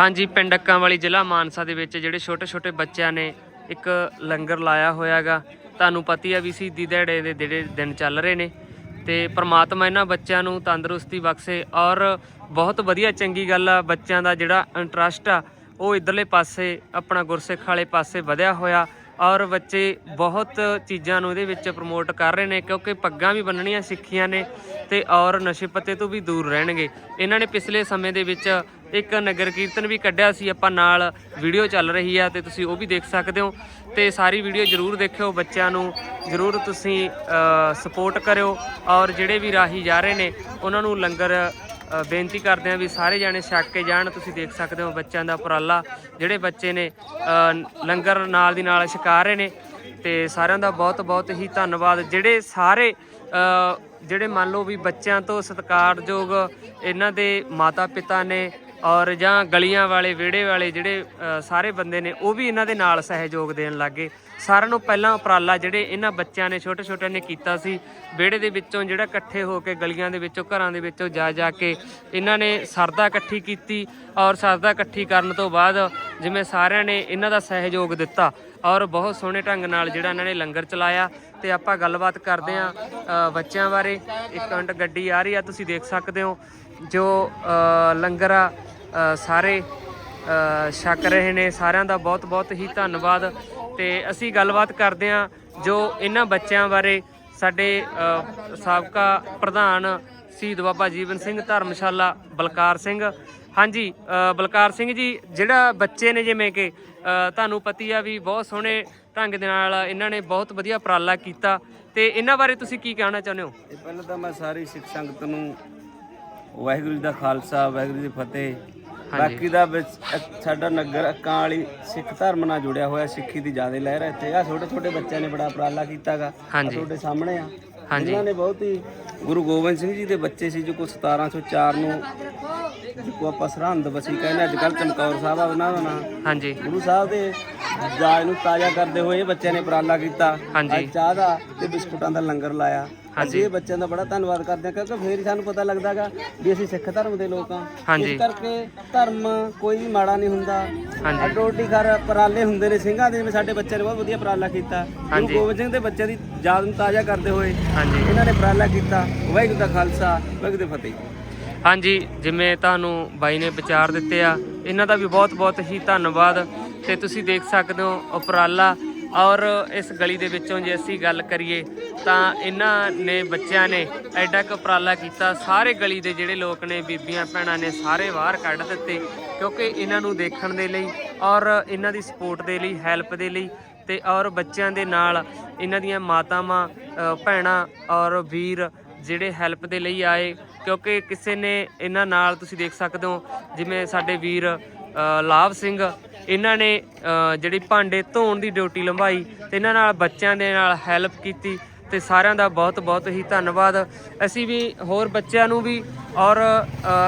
ਹਾਂਜੀ, ਪਿੰਡ ਅੱਕਾਂ ਵਾਲੀ ਜ਼ਿਲ੍ਹਾ ਮਾਨਸਾ ਦੇ ਵਿੱਚ ਜਿਹੜੇ ਛੋਟੇ ਛੋਟੇ ਬੱਚਿਆਂ ਨੇ ਇੱਕ ਲੰਗਰ ਲਾਇਆ ਹੋਇਆਗਾ। ਤੁਹਾਨੂੰ ਪਤੀ ਆ ਵੀ ਸ਼ਹੀਦੀ ਦਿਹਾੜੇ ਦੇ ਜਿਹੜੇ ਦਿਨ ਚੱਲ ਰਹੇ ਨੇ ਤੇ ਪ੍ਰਮਾਤਮਾ ਇਹਨਾਂ ਬੱਚਿਆਂ ਨੂੰ ਤੰਦਰੁਸਤੀ ਬਖਸ਼ੇ ਔਰ ਬਹੁਤ ਵਧੀਆ ਚੰਗੀ ਗੱਲ ਆ, ਬੱਚਿਆਂ ਦਾ ਜਿਹੜਾ ਇੰਟਰਸਟ ਆ, ਉਹ ਇਧਰਲੇ ਪਾਸੇ, ਆਪਣਾ ਗੁਰਸਿੱਖ ਵਾਲੇ ਪਾਸੇ ਵਧਿਆ ਹੋਇਆ ਔਰ ਬੱਚੇ ਬਹੁਤ ਚੀਜ਼ਾਂ ਨੂੰ ਇਹਦੇ ਵਿੱਚ ਪ੍ਰਮੋਟ ਕਰ ਰਹੇ ਨੇ ਕਿਉਂਕਿ ਪੱਗਾਂ ਵੀ ਬੰਨਣੀਆਂ ਸਿੱਖੀਆਂ ਨੇ ਤੇ ਔਰ ਨਸ਼ੇ ਪੱਤੇ ਤੋਂ ਵੀ ਦੂਰ ਰਹਿਣਗੇ। ਇਹਨਾਂ ਨੇ ਪਿਛਲੇ ਸਮੇਂ ਦੇ ਵਿੱਚ ਇੱਕ ਨਗਰ ਕੀਰਤਨ ਵੀ ਕੱਢਿਆ ਸੀ, ਆਪਾਂ ਨਾਲ ਵੀਡੀਓ ਚੱਲ ਰਹੀ ਆ ਤੇ ਤੁਸੀਂ ਉਹ ਵੀ ਦੇਖ ਸਕਦੇ ਹੋ। ਤੇ ਸਾਰੀ ਵੀਡੀਓ ਜਰੂਰ ਦੇਖਿਓ, ਬੱਚਿਆਂ ਨੂੰ ਜਰੂਰ ਤੁਸੀਂ ਸਪੋਰਟ ਕਰਿਓ ਔਰ ਜਿਹੜੇ ਵੀ ਰਾਹੀ ਜਾ ਰਹੇ ਨੇ, ਉਹਨਾਂ ਨੂੰ ਲੰਗਰ ਬੇਨਤੀ ਕਰਦੇ ਆ ਵੀ ਸਾਰੇ ਜਾਣੇ ਛੱਕ ਕੇ ਜਾਣ, ਤੁਸੀਂ ਦੇਖ ਸਕਦੇ ਹੋ ਬੱਚਿਆਂ ਦਾ ਉਪਰਾਲਾ, ਜਿਹੜੇ ਬੱਚੇ ਨੇ ਲੰਗਰ ਨਾਲ ਦੀ ਨਾਲ ਛਕਾ ਰਹੇ ਨੇ। ਤੇ ਸਾਰਿਆਂ ਦਾ ਬਹੁਤ ਬਹੁਤ ਹੀ ਧੰਨਵਾਦ। ਜਿਹੜੇ ਸਾਰੇ ਜਿਹੜੇ ਮੰਨ ਲਓ ਵੀ ਬੱਚਿਆਂ ਤੋਂ ਸਤਿਕਾਰਯੋਗ ਇਹਨਾਂ ਦੇ ਮਾਤਾ ਪਿਤਾ ਨੇ ਔਰ ਜਾਂ ਗਲੀਆਂ ਵਾਲੇ, ਵਿਹੜੇ ਵਾਲੇ ਜਿਹੜੇ ਸਾਰੇ ਬੰਦੇ ਨੇ, ਉਹ ਵੀ ਇਹਨਾਂ ਦੇ ਨਾਲ ਸਹਿਯੋਗ ਦੇਣ ਲੱਗੇ ਸਾਰਿਆਂ ਨੂੰ ਪਹਿਲਾਂ ਉਪਰਾਲਾ ਜਿਹੜੇ ਇਹਨਾਂ ਬੱਚਿਆਂ ਨੇ ਛੋਟੇ ਛੋਟੇ ਨੇ ਕੀਤਾ ਸੀ। ਵਿਹੜੇ ਦੇ ਵਿੱਚੋਂ ਜਿਹੜਾ ਇਕੱਠੇ ਹੋ ਕੇ, ਗਲੀਆਂ ਦੇ ਵਿੱਚੋਂ, ਘਰਾਂ ਦੇ ਵਿੱਚੋਂ ਜਾ ਜਾ ਕੇ ਇਹਨਾਂ ਨੇ ਸਰਦਾ ਇਕੱਠੀ ਕੀਤੀ ਔਰ ਸਰਦਾ ਇਕੱਠੀ ਕਰਨ ਤੋਂ ਬਾਅਦ ਜਿਵੇਂ ਸਾਰਿਆਂ ਨੇ ਇਹਨਾਂ ਦਾ ਸਹਿਯੋਗ ਦਿੱਤਾ ਔਰ ਬਹੁਤ ਸੋਹਣੇ ਢੰਗ ਨਾਲ ਜਿਹੜਾ ਇਹਨਾਂ ਨੇ ਲੰਗਰ ਚਲਾਇਆ ਤੇ ਆਪਾਂ ਗੱਲਬਾਤ ਕਰਦੇ ਆਂ ਬੱਚਿਆਂ ਬਾਰੇ। ਇੱਕ ਮਿੰਟ ਗੱਡੀ ਆ ਰਹੀ ਆ, ਤੁਸੀਂ ਦੇਖ ਸਕਦੇ ਹੋ। ਜੋ ਲੰਗਰ ਆ ਸਾਰੇ ਛਕ ਰਹੇ ਨੇ, ਸਾਰਿਆਂ ਦਾ ਬਹੁਤ ਬਹੁਤ ਹੀ ਧੰਨਵਾਦ। ਤੇ ਅਸੀਂ ਗੱਲਬਾਤ ਕਰਦੇ ਹਾਂ ਜੋ ਇਹਨਾਂ ਬੱਚਿਆਂ ਬਾਰੇ ਸਾਡੇ ਸਾਬਕਾ ਪ੍ਰਧਾਨ ਸ਼ਹੀਦ ਬਾਬਾ ਜੀਵਨ ਸਿੰਘ ਧਰਮਸ਼ਾਲਾ ਬਲਕਾਰ ਸਿੰਘ। ਹਾਂਜੀ ਬਲਕਾਰ ਸਿੰਘ ਜੀ, ਜਿਹੜਾ ਬੱਚੇ ਨੇ ਜਿਵੇਂ ਕਿ ਤੁਹਾਨੂੰ ਪਤੀ ਆ ਵੀ ਬਹੁਤ ਸੋਹਣੇ ਢੰਗ ਦੇ ਨਾਲ ਇਹਨਾਂ ਨੇ ਬਹੁਤ ਵਧੀਆ ਉਪਰਾਲਾ ਕੀਤਾ। ਤੇ ਇਹਨਾਂ ਬਾਰੇ ਤੁਸੀਂ ਕੀ ਕਹਿਣਾ ਚਾਹੁੰਦੇ ਹੋ? ਪਹਿਲਾਂ ਤਾਂ ਮੈਂ ਸਾਰੀ ਸਿੱਖ ਸੰਗਤ ਨੂੰ ਵਾਹਿਗੁਰੂ ਜੀ ਦਾ ਖਾਲਸਾ ਵਾਹਿਗੁਰੂ ਜੀ ਦੀ ਫਤਿਹ। ਬਾਕੀ ਦਾ ਵਿੱਚ ਅ- ਸਾਡਾ ਨਗਰ ਅੱਕਾਂ ਵਾਲੀ ਸਿੱਖ ਧਰਮ ਨਾਲ ਜੁੜਿਆ ਹੋਇਆ ਸਿੱਖੀ ਦੀ ਜ਼ਿਆਦਾ ਲਹਿਰ ਹੈ ਇੱਥੇ। ਆ ਛੋਟੇ ਛੋਟੇ ਬੱਚਿਆਂ ਨੇ ਬੜਾ ਉਪਰਾਲਾ ਕੀਤਾਗਾ। ਹਾਂਜੀ। ਤੁਹਾਡੇ ਸਾਹਮਣੇ ਆ। ਹਾਂਜੀ। ਇਹਨਾਂ ਨੇ ਬਹੁਤ ਹੀ ਗੁਰੂ ਗੋਬਿੰਦ ਸਿੰਘ ਜੀ ਦੇ ਬੱਚੇ ਸੀ ਜੋ ਕੋ 1704 ਨੂੰ ਜੋ ਆਪਾਂ ਸਰਹੰਦ ਵਸੀ ਕਹਿੰਦੇ ਅੱਜ ਕੱਲ ਚਮਕੌਰ ਸਾਹਿਬ ਆ ਉਹਨਾਂ ਦਾ ਨਾਂ। ਹਾਂਜੀ। ਗੁਰੂ ਸਾਹਿਬ ਦੇ ਜਾਜ ਨੂੰ ਤਾਜ਼ਾ ਕਰਦੇ ਹੋਏ ਇਹ ਬੱਚਿਆਂ ਨੇ ਉਪਰਾਲਾ ਕੀਤਾ। ਹਾਂਜੀ। ਅੱਜ ਚਾਹ ਦਾ ਤੇ ਬਿਸਕੁਟਾਂ ਦਾ ਲੰਗਰ ਲਾਇਆ। ਅਸੀਂ ਇਹ ਬੱਚਿਆਂ ਦਾ ਬੜਾ ਧੰਨਵਾਦ ਕਰਦੇ ਹਾਂ ਕਿਉਂਕਿ ਫੇਰ ਹੀ ਸਾਨੂੰ ਪਤਾ ਲੱਗਦਾਗਾ ਵੀ ਅਸੀਂ ਸਿੱਖ ਧਰਮ ਦੇ ਲੋਕ ਹਾਂ। ਹਾਂਜੀ। ਇਸ ਕਰਕੇ ਧਰਮ ਕੋਈ ਵੀ ਮਾੜਾ ਨਹੀਂ ਹੁੰਦਾ। ਹਾਂਜੀ। ਅਡੋਡੀ ਘਰ ਉਪਰਾਲੇ ਹੁੰਦੇ ਨੇ ਸਿੰਘਾਂ ਦੇ ਜਿਵੇਂ ਸਾਡੇ ਬੱਚਿਆਂ ਨੇ ਬਹੁਤ ਵਧੀਆ ਉਪਰਾਲਾ ਕੀਤਾ। ਗੁਰੂ ਹਾਂਜੀ। ਗੋਬਿੰਦ ਸਿੰਘ ਦੇ ਬੱਚਿਆਂ ਦੀ ਯਾਦ ਨੂੰ ਤਾਜ਼ਾ ਕਰਦੇ ਹੋਏ ਹਾਂਜੀ। ਇਹਨਾਂ ਨੇ ਉਪਰਾਲਾ ਕੀਤਾ। ਵਾਹਿਗੁਰੂ ਦਾ ਖਾਲਸਾ ਵਾਹਿਗੁਰੂ ਦੀ ਫਤਿਹ। ਹਾਂਜੀ ਜਿਵੇਂ ਤੁਹਾਨੂੰ ਬਾਈ ਨੇ ਵਿਚਾਰ ਦਿੱਤੇ ਆ ਇਹਨਾਂ ਦਾ ਵੀ ਬਹੁਤ ਬਹੁਤ ਹੀ ਧੰਨਵਾਦ। ਤੇ ਤੁਸੀਂ ਦੇਖ ਸਕਦੇ ਹੋ ਉਪਰਾਲਾ ਔਰ ਇਸ ਗਲੀ ਦੇ ਵਿੱਚੋਂ ਜੇ ਅਸੀਂ ਗੱਲ ਕਰੀਏ ਤਾਂ ਇਹਨਾਂ ਨੇ ਬੱਚਿਆਂ ਨੇ ਐਡਾ ਕੁ ਉਪਰਾਲਾ ਕੀਤਾ। ਸਾਰੇ ਗਲੀ ਦੇ ਜਿਹੜੇ ਲੋਕ ਨੇ, ਬੀਬੀਆਂ, ਭੈਣਾਂ ਨੇ ਸਾਰੇ ਬਾਹਰ ਕੱਢ ਦਿੱਤੇ ਕਿਉਂਕਿ ਇਹਨਾਂ ਨੂੰ ਦੇਖਣ ਦੇ ਲਈ ਔਰ ਇਹਨਾਂ ਦੀ ਸਪੋਰਟ ਦੇ ਲਈ, ਹੈਲਪ ਦੇ ਲਈ ਤੇ ਔਰ ਬੱਚਿਆਂ ਦੇ ਨਾਲ ਇਹਨਾਂ ਦੀਆਂ ਮਾਤਾਵਾਂ ਭੈਣਾਂ ਔਰ ਵੀਰ ਜਿਹੜੇ ਹੈਲਪ ਦੇ ਲਈ ਆਏ ਕਿਉਂਕਿ ਕਿਸੇ ਨੇ ਇਹਨਾਂ ਨਾਲ ਤੁਸੀਂ ਦੇਖ ਸਕਦੇ ਹੋ ਜਿਵੇਂ ਸਾਡੇ ਵੀਰ ਲਾਭ ਸਿੰਘ ਇਹਨਾਂ ਨੇ ਜਿਹੜੀ ਭਾਂਡੇ ਧੋਣ ਦੀ ਡਿਊਟੀ ਲੰਭਾਈ ਤੇ ਇਹਨਾਂ ਨਾਲ ਬੱਚਿਆਂ ਦੇ ਨਾਲ ਹੈਲਪ ਕੀਤੀ ਤੇ ਸਾਰਿਆਂ ਦਾ ਬਹੁਤ ਬਹੁਤ ਹੀ ਧੰਨਵਾਦ। ਅਸੀਂ ਵੀ ਹੋਰ ਬੱਚਿਆਂ ਨੂੰ ਵੀ ਔਰ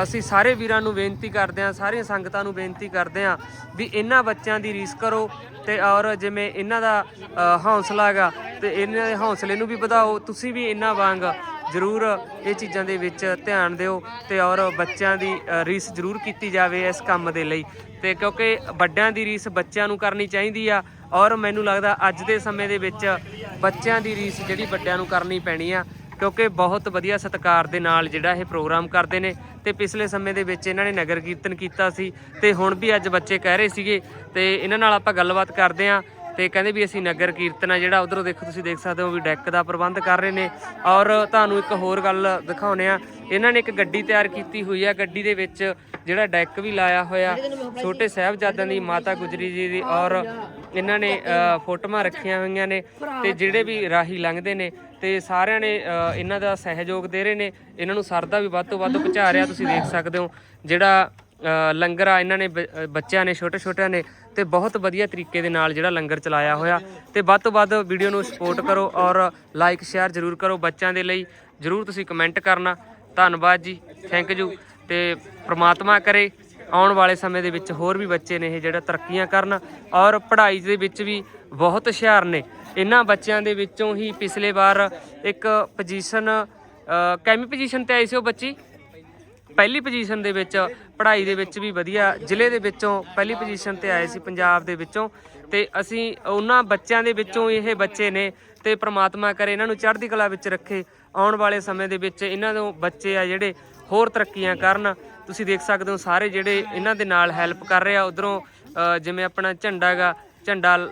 ਅਸੀਂ ਸਾਰੇ ਵੀਰਾਂ ਨੂੰ ਬੇਨਤੀ ਕਰਦੇ ਹਾਂ ਸਾਰੀਆਂ ਸੰਗਤਾਂ ਨੂੰ ਬੇਨਤੀ ਕਰਦੇ ਹਾਂ ਵੀ ਇਹਨਾਂ ਬੱਚਿਆਂ ਦੀ ਰੀਸ ਕਰੋ ਤੇ ਔਰ ਜਿਵੇਂ ਇਹਨਾਂ ਦਾ ਅ, ਹੌਸਲਾ ਹੈਗਾ ਤੇ ਇਹਨਾਂ ਦੇ ਹੌਸਲੇ ਨੂੰ ਵੀ ਵਧਾਓ ਤੁਸੀਂ ਵੀ ਇਹਨਾਂ ਵਾਂਗ ਜ਼ਰੂਰ ਇਹ ਚੀਜ਼ਾਂ ਦੇ ਵਿੱਚ ਧਿਆਨ ਦਿਓ ਤੇ ਔਰ ਬੱਚਿਆਂ ਦੀ ਰੀਸ ਜ਼ਰੂਰ ਕੀਤੀ ਜਾਵੇ ਇਸ ਕੰਮ ਦੇ ਲਈ। ਤੇ ਕਿਉਂਕਿ ਵੱਡਿਆਂ ਦੀ ਰੀਸ ਬੱਚਿਆਂ ਨੂੰ ਕਰਨੀ ਚਾਹੀਦੀ ਆ ਔਰ ਮੈਨੂੰ ਲੱਗਦਾ ਅੱਜ ਦੇ ਸਮੇਂ ਦੇ ਵਿੱਚ ਬੱਚਿਆਂ ਦੀ ਰੀਸ ਜਿਹੜੀ ਵੱਡਿਆਂ ਨੂੰ ਕਰਨੀ ਪੈਣੀ ਆ, ਕਿਉਂਕਿ ਬਹੁਤ ਵਧੀਆ ਸਤਿਕਾਰ ਦੇ ਨਾਲ ਜਿਹੜਾ ਇਹ ਪ੍ਰੋਗਰਾਮ ਕਰਦੇ ਨੇ। ਤੇ ਪਿਛਲੇ ਸਮੇਂ ਦੇ ਵਿੱਚ ਇਹਨਾਂ ਨੇ ਨਗਰ ਕੀਰਤਨ ਕੀਤਾ ਸੀ ਤੇ ਹੁਣ ਵੀ ਅੱਜ ਬੱਚੇ ਕਹਿ ਰਹੇ ਸੀਗੇ ਤੇ ਇਹਨਾਂ ਨਾਲ ਆਪਾਂ ਗੱਲਬਾਤ ਕਰਦੇ ਆਂ ਤੇ ਕਹਿੰਦੇ ਵੀ ਅਸੀਂ ਨਗਰ ਕੀਰਤਨ ਆ, ਜਿਹੜਾ ਉਧਰੋਂ ਦੇਖੋ ਤੁਸੀਂ ਦੇਖ ਸਕਦੇ ਹੋ ਵੀ ਡੈਕ ਦਾ ਪ੍ਰਬੰਧ ਕਰ ਰਹੇ ਨੇ। ਔਰ ਤੁਹਾਨੂੰ ਇੱਕ ਹੋਰ ਗੱਲ ਦਿਖਾਉਣੇ ਆ ਇਹਨਾਂ ਨੇ ਇੱਕ ਗੱਡੀ ਤਿਆਰ ਕੀਤੀ ਹੋਈ ਆ, ਗੱਡੀ ਦੇ ਵਿੱਚ ਜਿਹੜਾ ਡੈਕ ਵੀ ਲਾਇਆ ਹੋਇਆ। ਛੋਟੇ ਸਾਹਿਬਜ਼ਾਦਿਆਂ ਦੀ, ਮਾਤਾ ਗੁਜਰੀ ਜੀ ਦੀ ਔਰ ਇਹਨਾਂ ਨੇ ਫੋਟੋਆਂ ਰੱਖੀਆਂ ਹੋਈਆਂ ਨੇ ਤੇ ਜਿਹੜੇ ਵੀ ਰਾਹੀ ਲੰਘਦੇ ਨੇ ਤੇ ਸਾਰਿਆਂ ਨੇ ਇਹਨਾਂ ਦਾ ਸਹਿਯੋਗ ਦੇ ਰਹੇ ਨੇ। ਇਹਨਾਂ ਨੂੰ ਸਰਦਾ ਵੀ ਵੱਧ ਤੋਂ ਵੱਧ ਪਹੁੰਚਾ ਰਿਹਾ ਤੁਸੀਂ ਦੇਖ ਸਕਦੇ ਹੋ। ਜਿਹੜਾ ਲੰਗਰ ਆ, ਇਹਨਾਂ ਨੇ ਬ- ਬੱਚਿਆਂ ਨੇ ਛੋਟੇ ਛੋਟਿਆਂ ਨੇ ਤੇ ਬਹੁਤ ਵਧੀਆ ਤਰੀਕੇ ਦੇ ਨਾਲ ਜਿਹੜਾ ਲੰਗਰ ਚਲਾਇਆ ਹੋਇਆ। ਤੇ ਵੱਧ ਤੋਂ ਵੱਧ ਵੀਡੀਓ ਨੂੰ ਸਪੋਰਟ ਕਰੋ ਔਰ ਲਾਈਕ ਸ਼ੇਅਰ ਜ਼ਰੂਰ ਕਰੋ ਬੱਚਿਆਂ ਦੇ ਲਈ। ਜ਼ਰੂਰ ਤੁਸੀਂ ਕਮੈਂਟ ਕਰਨਾ। ਧੰਨਵਾਦ ਜੀ। ਥੈਂਕ ਯੂ ਤੇ ਪ੍ਰਮਾਤਮਾ ਕਰੇ, ਆਉਣ ਵਾਲੇ ਸਮੇਂ ਦੇ ਵਿੱਚ ਹੋਰ ਵੀ ਬੱਚੇ ਨੇ ਇਹ ਜਿਹੜਾ ਤਰੱਕੀਆਂ ਕਰਨ ਔਰ ਪੜ੍ਹਾਈ ਦੇ ਵਿੱਚ ਵੀ ਬਹੁਤ ਹੁਸ਼ਿਆਰ ਨੇ। ਇਹਨਾਂ ਬੱਚਿਆਂ ਦੇ ਵਿੱਚੋਂ ਹੀ ਪਿਛਲੇ ਵਾਰ ਇੱਕ ਪੋਜੀਸ਼ਨ ਕੈਮੀ ਪੋਜੀਸ਼ਨ ਤੇ ਆਈ ਸੀ ਉਹ ਬੱਚੀ? ਪਹਿਲੀ ਪੋਜੀਸ਼ਨ ਦੇ ਵਿੱਚ, ਪੜ੍ਹਾਈ ਦੇ ਵਿੱਚ ਵੀ ਵਧੀਆ, ਜ਼ਿਲ੍ਹੇ ਦੇ ਵਿੱਚੋਂ ਪਹਿਲੀ ਪੋਜੀਸ਼ਨ ਤੇ ਆਏ ਸੀ, ਪੰਜਾਬ ਦੇ ਵਿੱਚੋਂ। ਤੇ ਅਸੀਂ ਉਹਨਾਂ ਬੱਚਿਆਂ ਦੇ ਵਿੱਚੋਂ ਇਹ ਬੱਚੇ ਨੇ, ਤੇ ਪ੍ਰਮਾਤਮਾ ਕਰੇ ਇਹਨਾਂ ਨੂੰ ਚੜ੍ਹਦੀ ਕਲਾ ਵਿੱਚ ਰੱਖੇ। ਆਉਣ ਵਾਲੇ ਸਮੇਂ ਦੇ ਵਿੱਚ ਇਹਨਾਂ ਨੂੰ ਬੱਚੇ ਆ ਜਿਹੜੇ ਹੋਰ ਤਰੱਕੀਆਂ ਕਰਨ। ਤੁਸੀਂ ਦੇਖ ਸਕਦੇ ਹੋ ਸਾਰੇ ਜਿਹੜੇ ਇਹਨਾਂ ਦੇ ਨਾਲ ਹੈਲਪ ਕਰ ਰਹੇ ਆ। ਉਧਰੋਂ ਜਿਵੇਂ ਆਪਣਾ ਝੰਡਾ ਗਾ, ਝੰਡਾ ਲਾ-